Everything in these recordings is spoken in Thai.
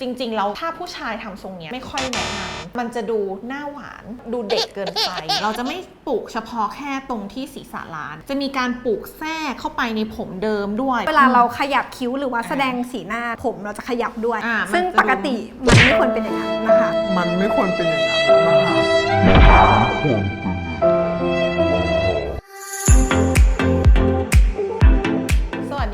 จริงๆแล้วถ้าผู้ชายทำทรงเนี้ยไม่ค่อยแนะนำมันจะดูหน้าหวานดูเด็กเกินไป เราจะไม่ปลูกเฉพาะแค่ตรงที่ศีรษะล้าน จะมีการปลูกแทรกเข้าไปในผมเดิมด้วย เวลาเราขยับคิ้วหรือว่าแสดงสีหน้าผมเราจะขยับด้วย อ่ามันซึ่งจะดู ปกติมันไม่ควรเป็นอย่างนั้นนะคะ มันไม่ควรเป็นอย่างนั้นนะคะสวัส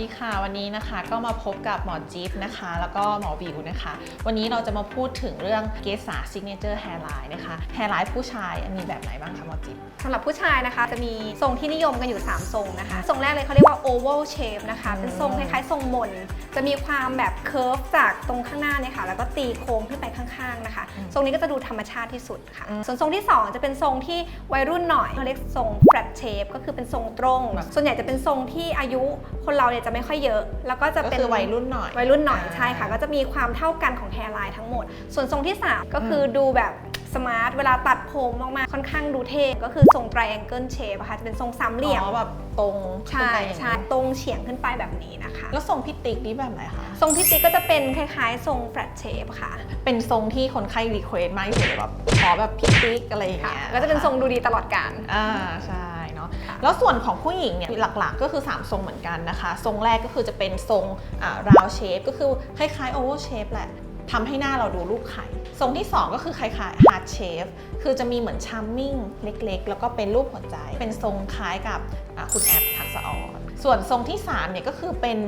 ดีค่ะ วันนี้นะคะก็มาพบกับหมอจิ๊บนะคะ แล้วก็หมอวิวนะคะ วันนี้เราจะมาพูดถึงเรื่องเกสา signature hairline นะคะ hairline ผู้ชายมีแบบไหนบ้างคะหมอจิ๊บสำหรับผู้ชายนะคะจะมีทรงที่นิยมกันอยู่ 3 ทรงนะคะ ทรงแรกเลยเขาเรียกว่า oval shape นะคะอืมเป็นทรงคล้ายๆ ทรงมน จะมีความแบบเคิร์ฟจากตรงข้างหน้าเนี่ยค่ะ แล้วก็ตีโค้งขึ้นไปข้างๆนะคะ ทรงนี้ก็จะดูธรรมชาติที่สุดค่ะ ส่วนทรงที่ 2 จะเป็นทรงที่วัยรุ่นหน่อยเขาเรียกทรง flat shape ก็คือเป็นทรงตรงแบบส่วนใหญ่จะเป็นทรงที่อายุคนเราเนี่ยจะไม่ค่อยเยอะ แล้วก็จะก็เป็นคือวัยรุ่นหน่อยวัยรุ่นหน่อยอ่าใช่ค่ะ ก็จะมีความเท่ากันของแฮร์ไลน์ทั้งหมด ส่วนทรงที่ 3 ก็คืออดูแบบสมาร์ทเวลาตัดผมออกมาค่อนข้างดูเท่ก็คือทรง triangle shape อะค่ะจะเป็นทรงสามเหลี่ยมอ๋อแบบตรงใช่ขึ้นไปอย่างนี้ใช่ตรงเฉียงขึ้นไปแบบนี้นะคะ แล้วทรงพิติกนี่แบบไหนคะทรงที่ติ๊กก็จะเป็นคล้ายๆ ทรง flat shape ค่ะ เป็นทรงที่คนไข้รีเควสต์มากที่สุดเลยแบบขอแบบพิติกอะไรอย่างค่ะเงี้ยก็จะเป็นทรงดูดีตลอดการอ่าใช่เนาะ แล้วส่วนของผู้หญิงเนี่ยหลักๆ ก็คือ 3 ทรงเหมือนกันนะคะ ทรงแรกก็คือจะเป็นทรงราวเชฟก็คือคล้ายๆโอเวอร์เชฟแหละทำให้หน้าเราดูลูกไข่ ทรงที่ 2 ก็คือคล้ายๆฮาร์ดเชฟคือจะมีเหมือนชัมมิ่งเล็กๆ แล้วก็เป็นรูปหัวใจ เป็นทรงคล้ายกับคุณแอปทักษะออนส่วนทรงที่3เนี่ยก็คือเป็น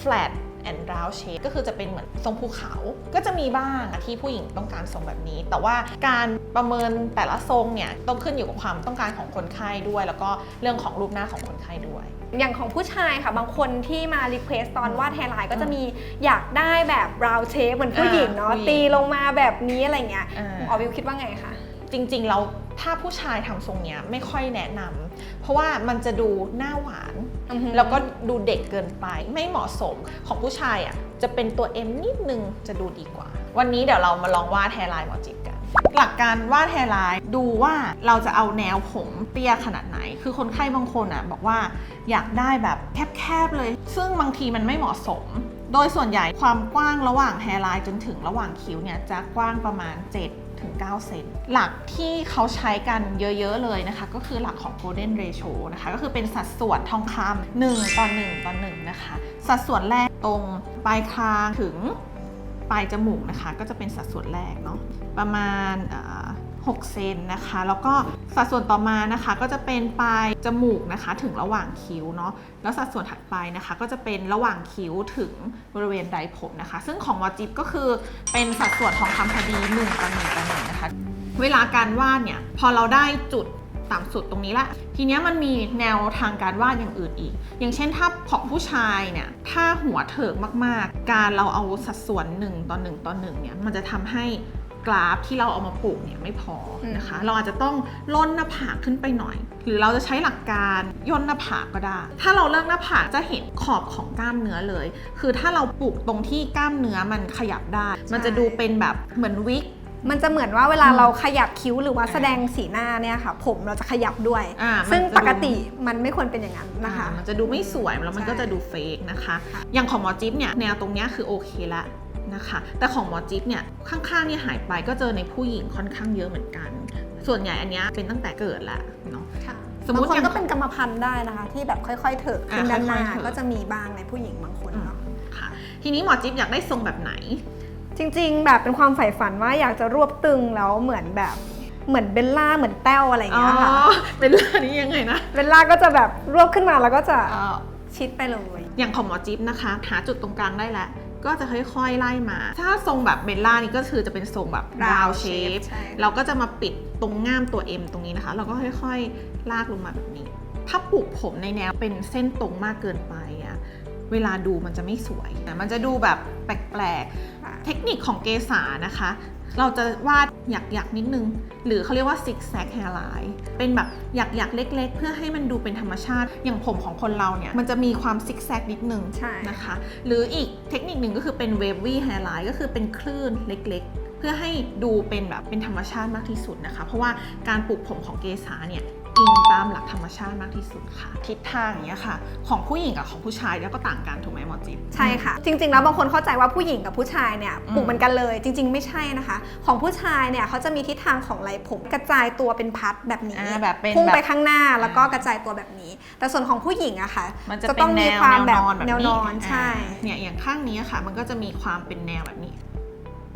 flat and round shape ก็คือจะเป็นเหมือนทรงภูเขา ก็จะมีบ้างที่ผู้หญิงต้องการทรงแบบนี้ แต่ว่าการประเมินแต่ละทรงเนี่ยต้องขึ้นอยู่กับความต้องการของคนไข้ด้วย แล้วก็เรื่องของรูปหน้าของคนไข้ด้วย อย่างของผู้ชายค่ะ บางคนที่มารีเควสตอนวาดแฮร์ไลน์ก็จะมีอยากได้แบบราวเชฟเหมือนผู้หญิงเนาะอ่าผู้หญิงตีลงมาแบบนี้อะไรเงี้ยอ่าออวิวคิดว่าไงคะจริงๆแล้ว ถ้าผู้ชายทำทรงเนี้ยไม่ค่อยแนะนำเพราะว่ามันจะดูหน้าหวานอือฮึแล้วก็ดูเด็กเกินไปไม่เหมาะสมของผู้ชายอะจะเป็นตัว M นิดนึงจะดูดีกว่า วันนี้เดี๋ยวเรามาลองวาดแฮร์ไลน์หมอจิบกัน หลักการวาดแฮร์ไลน์ดูว่าเราจะเอาแนวผมเตี้ยขนาดไหน คือคนไข้บางคนอะบอกว่าอยากได้แบบแคบๆเลย ซึ่งบางทีมันไม่เหมาะสมโดยส่วนใหญ่ความกว้างระหว่างแฮร์ไลน์จนถึงระหว่างคิ้วเนี่ยจะกว้างประมาณ 7 ถึง 9 เซนหลักที่เขาใช้กันเยอะ ๆ เลยนะคะ ก็คือหลักของ golden ratio นะคะ ก็คือเป็นสัดส่วนทองคำ1ต่อ1ต่อ1นะคะ สัดส่วนแรกตรงปลายคางถึงปลายจมูกนะคะ ก็จะเป็นสัดส่วนแรกเนาะประมาณ 6 เซนนะคะ แล้วก็สัดส่วนต่อมานะคะก็จะเป็นปลายจมูกนะคะ ถึงระหว่างคิ้วเนาะแล้วสัดส่วนถัดไปนะคะ ก็จะเป็นระหว่างคิ้วถึงบริเวณไดผมนะคะ ซึ่งของวอจิบก็คือเป็นสัดส่วนทองคำพอดี1ต่อ1ต่อ1นะคะ เวลาการวาดเนี่ยพอเราได้จุดต่ำสุดตรงนี้ละ ทีเนี้ยมันมีแนวทางการวาดอย่างอื่นอีก อย่างเช่นถ้าของผู้ชายเนี่ย ถ้าหัวเถิกมากๆ การเราเอาสัดส่วน 1 ต่อ 1 ต่อ 1 เนี่ย มันจะทำให้ กราฟที่เราเอามาปลูกเนี่ยไม่พอนะคะ เราอาจจะต้องล่นหน้าผากขึ้นไปหน่อย หรือเราจะใช้หลักการย่นหน้าผากก็ได้ ถ้าเราเลิกหน้าผากจะเห็นขอบของกล้ามเนื้อเลย คือถ้าเราปลูกตรงที่กล้ามเนื้อมันขยับได้ มันจะดูเป็นแบบเหมือนวิกมันจะเหมือนว่าเวลาอืมเราขยับคิ้วหรือว่าแสดงสีหน้าเนี่ยค่ะ ผมเราจะขยับด้วยอ่ามันซึ่งจะดูปกติมันไม่ควรเป็นอย่างนั้นนะคะอ่ามันจะดูไม่สวยแล้วมันใช่ก็จะดูเฟกนะคะค่ะอย่างของหมอจิ๊บเนี่ยแนวตรงเนี้ยคือโอเคละ นะคะ แต่ของหมอจิ๊บเนี่ยข้างๆนี่หายไปก็เจอในผู้หญิงค่อนข้างเยอะเหมือนกัน ส่วนใหญ่อันเนี้ยเป็นตั้งแต่เกิดละเนาะค่ะสมมุติบางคนอย่างก็เป็นกรรมพันธุ์ได้นะคะ ที่แบบค่อยๆเถิดขึ้นอ่าด้านหน้าค่อยๆเถิดก็จะมีบ้างในผู้หญิงบางคนเนาะค่ะทีนี้หมอจิ๊บอยากได้ทรงแบบไหน จริง ๆ แบบเป็นความใฝ่ฝันว่าอยากจะรวบตึงแล้วเหมือนแบบเหมือนเบลล่าเหมือนแต้วอะไรอย่างอ๋อเงี้ยค่ะเป็นเรื่องนี้ยังไงนะเบลล่าก็จะแบบรวบขึ้นมาแล้วก็จะเอ่อชิดไปเลย อย่างของหมอจิ๊บนะคะ หาจุดตรงกลางได้แล้ว ก็จะค่อยๆไล่มา ถ้าทรงแบบเบลล่านี่ก็คือจะเป็นทรงแบบ Round round shape shape ใช่เราก็จะมาปิดตรงง่ามตัว M ตรงนี้นะคะ เราก็ค่อยๆ ลากลงมาแบบนี้ ถ้าปลูกผมในแนวเป็นเส้นตรงมากเกินไปอะเวลาดูมันจะไม่สวยนะมันจะดูแบบแปลกๆ เทคนิคของเกษานะคะ เราจะวาดหยักๆนิดนึง หรือเขาเรียกว่า zig zag hairline เป็นแบบหยักๆเล็ก ๆ เพื่อให้มันดูเป็นธรรมชาติ อย่างผมของคนเราเนี่ย มันจะมีความ zig zag นิดนึงใช่นะคะ หรืออีกเทคนิคหนึ่งก็คือเป็น wavy hairline ก็คือเป็นคลื่นเล็ก ๆ เพื่อให้ดูเป็นแบบเป็นธรรมชาติมากที่สุดนะคะ เพราะว่าการปลูกผมของเกษาเนี่ย อิงตามหลักธรรมชาติมากที่สุดค่ะ ทิศทางอย่างเงี้ยค่ะ ของผู้หญิงกับของผู้ชายแล้วก็ต่างกันถูกไหมหมอจิ๊บ ใช่ค่ะ จริง ๆ แล้วบางคนเข้าใจว่าผู้หญิงกับผู้ชายเนี่ยอืมปลูกเหมือนกันเลย จริง ๆ ไม่ใช่นะคะ ของผู้ชายเนี่ยเขาจะมีทิศทางของไหล่ผมกระจายตัวเป็นพัดแบบนี้อ่าแบบเป็นพุ่งไปแบบข้างหน้าแล้วก็กระจายตัวแบบนี้ แต่ส่วนของผู้หญิงอะค่ะมันจะจะเป็ต้นองแนมีวความแนแบวบนอนแบบแนวนี้นอนใช่ อ่าเนี่ยอย่างข้างนี้ค่ะ มันก็จะมีความเป็นแนวแบบนี้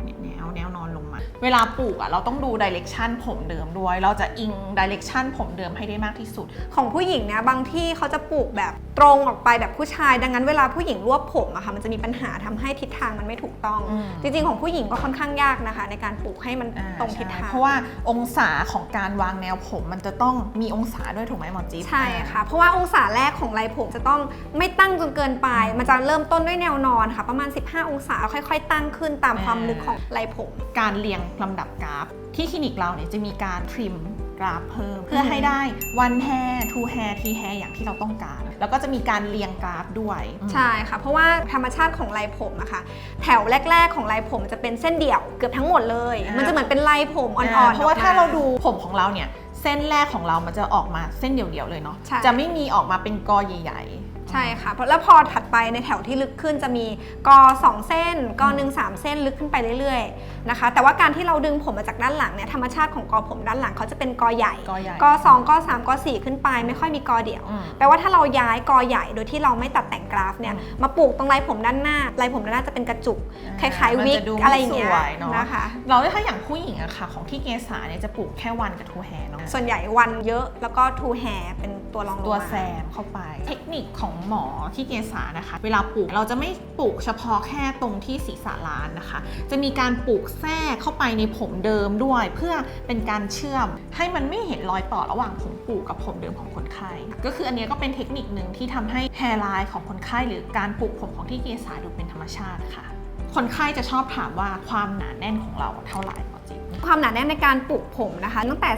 เนี่ยแนวแนวนอนลงมาเวลาปลูกอะเราต้องดูดิเรกชันผมเดิมด้วย เราจะอิงดิเรกชันผมเดิมให้ได้มากที่สุด ของผู้หญิงเนี่ยบางที่เขาจะปลูกแบบตรงออกไปแบบผู้ชาย ดังนั้นเวลาผู้หญิงรวบผมอะค่ะมันจะมีปัญหาทำให้ทิศทางมันไม่ถูกต้องอืมจริง ๆ ของผู้หญิงก็ค่อนข้างยากนะคะ ในการปลูกให้มันอ่าตรงทิศทางใช่เพราะว่าองศาของการวางแนวผมมันจะต้องมีองศาด้วยถูกไหมหมอจิ๊บใช่ค่ะเพราะว่าองศาแรกของไหล่ผมจะต้องไม่ตั้งจนเกินไป มันจะเริ่มต้นด้วยแนวนอนค่ะ ประมาณ 15 องศาค่อย ๆ ตั้งขึ้นตามความลึกของไหล่ผมการเรียงลำดับกราฟ ที่คลินิกเราเนี่ยจะมีการทริมกราฟเพิ่ม เพื่อให้ได้ one hair two hair three hair อย่างที่เราต้องการ แล้วก็จะมีการเรียงกราฟด้วยใช่ค่ะ เพราะว่าธรรมชาติของไหล่ผมอะค่ะ แถวแรก ๆ ของไหล่ผมจะเป็นเส้นเดี่ยวเกือบทั้งหมดเลยอ่ามัมันจะเหมือนเป็นไหล่ผมอ่อ่าอนๆเพราะว่าออกมถ้าเราดูผมของเราเนี่ยเส้นแรกของเรามันจะออกมาเส้นเดี่ยวๆเลยเนาะใช่จะไม่มีออกมาเป็นกอใหญ่ๆใช่ค่ะเพราะแล้วพอถัดไปในแถวที่ลึกขึ้นจะมีกอ2เส้นกอหนึ่งสามเส้นลึกขึ้นไปเรื่อยๆนะคะ แต่ว่าการที่เราดึงผมมาจากด้านหลังเนี่ยธรรมชาติของกอผมด้านหลังเขาจะเป็นกอใหญ่กอใหญ่กอสองกอสามกอสี่ขึ้นไป ไม่ค่อยมีกอเดี่ยวอืม แปลว่าถ้าเราย้ายกอใหญ่โดยที่เราไม่ตัดแต่งกราฟเนี่ยอืมมาปลูกตรงไรผมด้านหน้าไรผมด้านหน้าจะเป็นกระจุกคล้ายๆมันวิกจะดูม่อะไรอย่างเงี้ยสวเนาะนะคะ เราถ้าอย่างผู้หญิงอะค่ะ ของที่เกษาเนี่ยจะปลูกแค่วันกับทูแฮร์เนาะส่วนใหญ่วันเยอะแล้วก็ทูแฮร์เป็นตัวรองลงมาตัวแซมเข้าไป เทคนิคของหมอที่เกษานะคะ เวลาปลูกเราจะไม่ปลูกเฉพาะแค่ตรงที่ศีรษะล้านนะคะ จะมีการปลูกแทรกเข้าไปในผมเดิมด้วย เพื่อเป็นการเชื่อมให้มันไม่เห็นรอยต่อระหว่างผมปลูกกับผมเดิมของคนไข้ก็คืออันเนี้ยก็เป็นเทคนิคหนึ่งที่ทำให้แฮร์ไลน์ของคนไข้หรือการปลูกผมของที่เกษาดูเป็นธรรมชาติค่ะ คนไข้จะชอบถามว่าความหนาแน่นของเราเท่าไหร่หมอจิ๊บความหนาแน่นในการปลูกผมนะคะ ตั้งแต่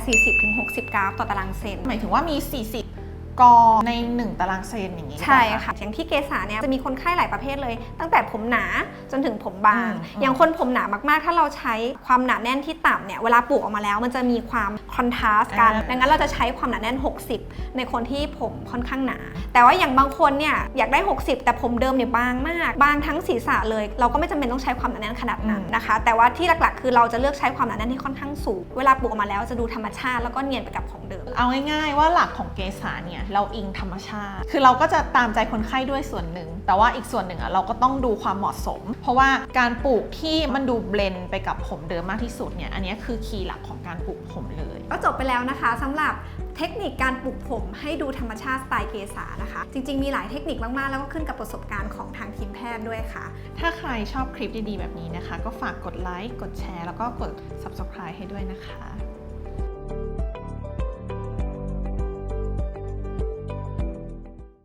40-60 กราฟต่อตารางเซนหมายถึงว่ามี40 กอใน 1 ตารางเซนอย่างนี้ใช่หรือเปล่าค่ะ อย่างที่เกษาเนี่ยจะมีคนไข้หลายประเภทเลย ตั้งแต่ผมหนาจนถึงผมบางอืมอืมอย่างคนผมหนามากๆ ถ้าเราใช้ความหนาแน่นที่ต่ำเนี่ยเวลาปลูกออกมาแล้ว มันจะมีความคอนทราสต์กัน ดังนั้นเราจะใช้ความหนาแน่น 60 ในคนที่ผมค่อนข้างหนา แต่ว่าอย่างบางคนเนี่ยอยากได้ 60 แต่ผมเดิมเนี่ยบางมาก บางทั้งศีรษะเลย เราก็ไม่จำเป็นต้องใช้ความหนาแน่นขนาดนั้นนะคะ แต่ว่าที่หลักๆ คือเราจะเลือกใช้ความหนาแน่นที่ค่อนข้างสูง เวลาปลูกออกมาแล้วจะดูธรรมชาติแล้วก็เนียนไปกับของเดิม เอาง่ายๆว่าหลักของเกษาเนี่ยเราอิงธรรมชาติ คือเราก็จะตามใจคนไข้ด้วยส่วนหนึ่ง แต่ว่าอีกส่วนหนึ่งอะเราก็ต้องดูความเหมาะสม เพราะว่าการปลูกที่มันดูเบลนด์ไปกับผมเดิมมากที่สุดเนี่ยอันเนี้ยคือคีย์หลักของการปลูกผมเลย ก็จบไปแล้วนะคะสำหรับเทคนิคการปลูกผมให้ดูธรรมชาติสไตล์เกษานะคะ จริง ๆ มีหลายเทคนิคมาก ๆ แล้วก็ขึ้นกับประสบการณ์ของทางทีมแพทย์ด้วยค่ะ ถ้าใครชอบคลิปดี ๆ แบบนี้นะคะ ก็ฝากกดไลค์ กดแชร์ แล้วก็กด subscribe ให้ด้วยนะคะ